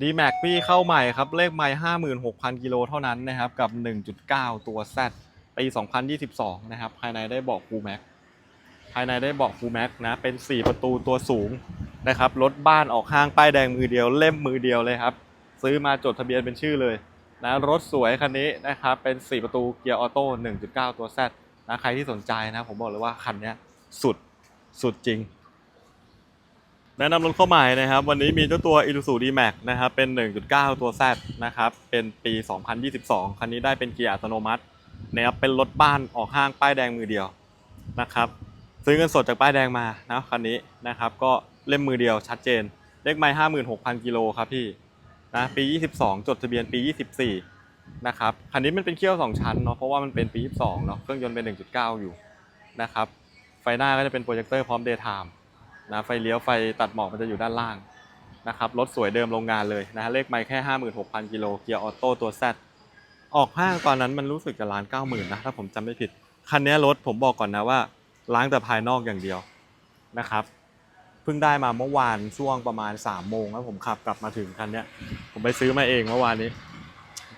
d m a x พี่เข้าใหม่ครับ เลขใหม่56,000กิโลเท่านั้นนะครับ กับ1.9ตัว Z ปี2022นยี่สิบสองนะครับ ภายในได้เบอก Full Max ภายในได้เบอก Full Max นะ เป็น4ประตูตัวสูงนะครับ รถบ้านออกห้างป้ายแดงมือเดียวเล่มมือเดียวเลยครับ ซื้อมาจดทะเบียนเป็นชื่อเลยนะรถสวยคันนี้นะครับ เป็น4ประตูเกียร์ออโต้1.9ตัว Z นะใครที่สนใจนะ ผมบอกเลยว่าคันนี้สุดสุดจริง แนะนำรถเข้าใหม่นะครับ วันนี้มีเจ้าตัว i l u s u D-Max นะครับ เป็น 1.9 ตัว Z นะครับ เป็นปี 2022 คันนี้ได้เป็นเกียร์อัตโนมัตินะครับเป็นรถบ้านออกห้างป้ายแดงมือเดียวนะครับซื้อเงินสดจากป้ายแดงมานะคันนี้นะครับ ก็เล่มมือเดียวชัดเจน เลขไมล์56,000 กิโลครับพี่นะปี 22 จดทะเบียนปี 24 นะครับ คันนี้มันเป็นเคี่ยว 2 ชั้นเนาะเพราะว่ามันเป็นปี 22 เนาะเครื่องยนต์เป็น 1.9 อยู่นะครับไฟหน้าก็จะเป็นโปรเจคเตอร์พร้อม Daytime นะไฟเลี้ยวไฟตัดหมอกมันจะอยู่ด้านล่างนะครับรถสวยเดิมโรงงานเลยนะเลขไมล์แค่ 56,000กิโลเกียร์ออโต้ตัว Z ออกห้างตอนนั้นมันรู้สึกจะล้านเก้าหมื่นนะถ้าผมจำไม่ผิด คันนี้รถผมบอกก่อนนะว่า ล้างแต่ภายนอกอย่างเดียวนะครับเพิ่งได้มาเมื่อวานช่วงประมาณ3ามโมงแล้วผมขับกลับมาถึงคันนี้ผมไปซื้อมาเองเมื่อวานนี้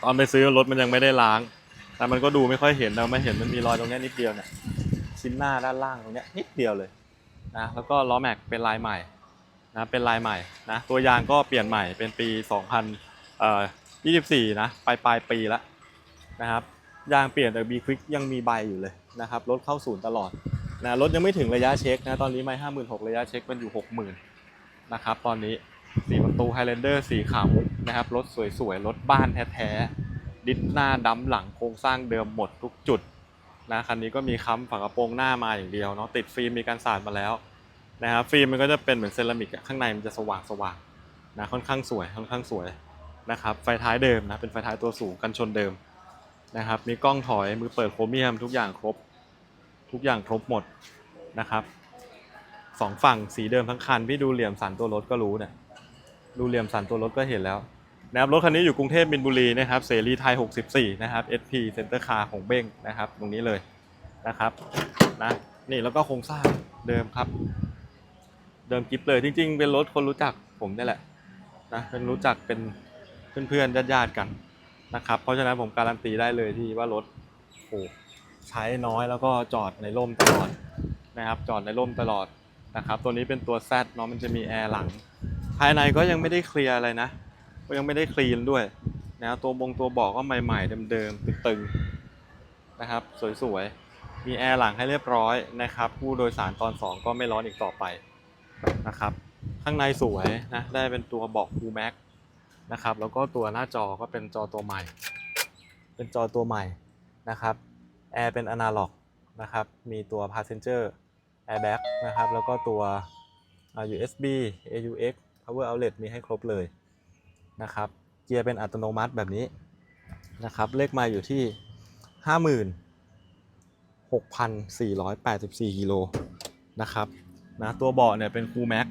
ตอนไปซื้อรถมันยังไม่ได้ล้าง แต่มันก็ดูไม่ค่อยเห็นเราไม่เห็นมันมีรอยตรงเนี้ยนิดเดียวเนี่ยชิ้นหน้าด้านล่างตรงเนี้ยนิดเดียวเลย นะแล้วก็ล้อแม็กเป็นลายใหม่นะเป็นลายใหม่นะตัวยางก็เปลี่ยนใหม่เป็นปี 2024 นะปลายปลายปีแล้วนะครับยางเปลี่ยนแต่ B Quick ยังมีใบอยู่เลยนะครับรถเข้าศูนย์ตลอดนะรถยังไม่ถึงระยะเช็คนะตอนนี้ไม่ห้าหมื่นหกระยะเช็คมันอยู่หกหมื่นนะครับตอนนี้สีประตู Highlander สีขาวนะครับรถสวยๆ รถบ้านแท้ๆ ดิสหน้าดำหลังโครงสร้างเดิมหมดทุกจุด นะคันนี้ก็มีค้ำฝากระโปรงหน้ามาอย่างเดียวเนาะติดฟิล์มมีการสาดมาแล้วนะครับฟิล์มมันก็จะเป็นเหมือนเซรามิกข้างในมันจะสว่างสว่างนะค่อนข้างสวยค่อนข้างสวยนะครับไฟท้ายเดิมนะเป็นไฟท้ายตัวสูงกันชนเดิมนะครับมีกล้องถอยมือเปิดโครเมียม ทุกอย่างครบ ทุกอย่างครบหมดนะครับสองฝั่งสีเดิมทั้งคันพี่ดูเหลี่ยมสันตัวรถก็รู้เนี่ยดูเหลี่ยมสันตัวรถก็เห็นแล้ว นะครับรถคันนี้อยู่กรุงเทพมินบุรีนะครับเสรีไทย 64 นะครับ SP Center Car ของเบ้งนะครับ ตรงนี้เลยนะครับนะนี่แล้วก็โครงสร้างเดิมครับ เดิมกิฟเลยจริง ๆ เป็นรถคนรู้จักผมนี่แหละนะเป็นรู้จักเป็นเพื่อนๆญาติๆกันนะครับ เพราะฉะนั้นผมการันตีได้เลยที่ว่ารถโอ้ใช้น้อยแล้วก็จอดในร่มตลอดนะครับ จอดในร่มตลอดนะครับ ตัวนี้เป็นตัว Z เนาะมันจะมีแอร์หลัง ภายในก็ยังไม่ได้เคลียร์อะไรนะ ก็ยังไม่ได้คลีนด้วยนะตัวบงตัวบอกก็ใหม่ๆเดิมๆตึงๆนะครับ สวยๆ มีแอร์หลังให้เรียบร้อยนะครับ ผู้โดยสารตอน 2 ก็ไม่ร้อนอีกต่อไปนะครับ ข้างในสวยนะได้เป็นตัวบาะ Full Max นะครับแล้วก็ตัวหน้าจอก็เป็นจอตัวใหม่ เป็นจอตัวใหม่นะครับแอร์เป็นอนาล็อกนะครับมีตัว Passenger Airbag นะครับแล้วก็ตัวอ่า USB AUX Power Outlet มีให้ครบเลย นะครับ เกียร์เป็นอัตโนมัติแบบนี้นะครับ เลขมาอยู่ที่ 56,484กิโลนะครับนะตัวเบาะเนี่ยเป็นคูแม็ก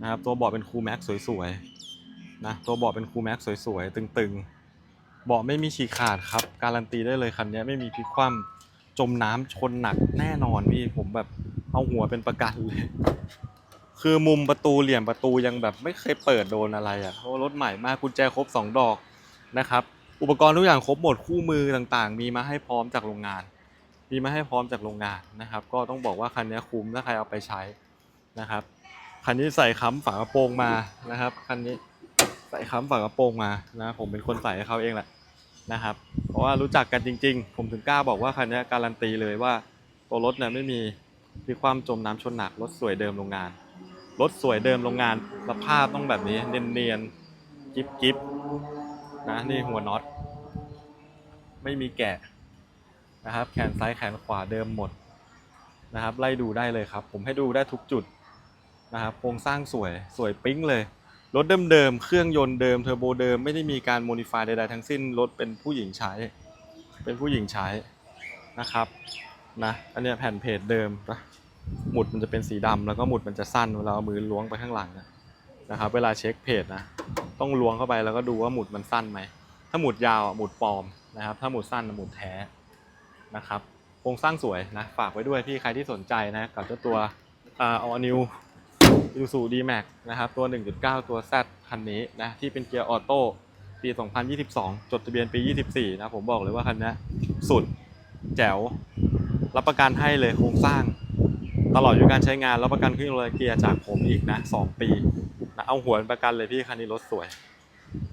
นะครับตัวเบาะเป็นคูแม็กสวยๆนะตัวเบาะเป็นคูแม็กสวยๆตึงๆเบาะไม่มีฉีกขาดครับ การันตีได้เลยคันนี้ไม่มีพลิกคว่ำจมน้ำชนหนักแน่นอนพี่ผมแบบเอาหัวเป็นประกันเลย คือมุมประตูเหลี่ยมประตูยังแบบไม่เคยเปิดโดนอะไรอะเพราะรถใหม่มากกุญแจครบ 2 ดอกนะครับ อุปกรณ์ทุกอย่างครบหมดคู่มือต่างๆ มีมาให้พร้อมจากโรงงาน มีมาให้พร้อมจากโรงงานนะครับ ก็ต้องบอกว่าคันนี้คุ้มถ้าใครเอาไปใช้นะครับคันนี้ใส่ค้ำฝากระโปรงมานะครับคันนี้ใส่ค้ำฝากระโปรงมานะผมเป็นคนใส่ให้เขาเองแหละนะครับ เพราะว่ารู้จักกันจริง ๆ ผมถึงกล้าบอกว่าคันนี้การันตีเลยว่าตัวรถเนี่ยไม่มีมีความจมน้ำชนหนักรถสวยเดิมโรงงาน รถสวยเดิมโรงงานสภาพต้องแบบนี้เนียนๆกิ๊บกิ๊บนะนี่หัวน็อต ไม่มีแกะนะครับ แขนซ้ายแขนขวาเดิมหมดนะครับ ไล่ดูได้เลยครับ ผมให้ดูได้ทุกจุดนะครับโครงสร้างสวยสวยปิ๊งเลย รถเดิมๆเครื่องยนต์เดิมเทอร์โบเดิมไม่ได้มีการโมดิฟายใดๆทั้งสิ้นรถเป็นผู้หญิงใช้ เป็นผู้หญิงใช้นะครับนะอันนี้แผ่นเพจเดิมนะ หมุดมันจะเป็นสีดำแล้วก็หมุดมันจะสั้นเวลาเอามือล้วงไปข้างหลังนะครับ เวลาเช็คเพจนะต้องล้วงเข้าไปแล้วก็ดูว่าหมุดมันสั้นไหมถ้าหมุดยาวหมุดปลอมนะครับ ถ้าหมุดสั้นหมุดแท้นะครับโครงสร้างสวยนะฝากไว้ด้วยพี่ใครที่สนใจนะกับเจ้าตัวอออนิวยูสูดีแม็กนะครับตัว 1.9 ตัว Z คันนี้นะที่เป็นเกียร์ออโต้ปี 2022 จดทะเบียนปี 24 นะผมบอกเลยว่าคันนี้สุดแจ๋วรับประกันให้เลยโครงสร้าง ตลอดอายุการใช้งานแล้วประกันเครื่องยนต์เกียร์จากผมอีกนะ 2 ปีนะเอาหัวนประกันเลยพี่คันนี้รถสวย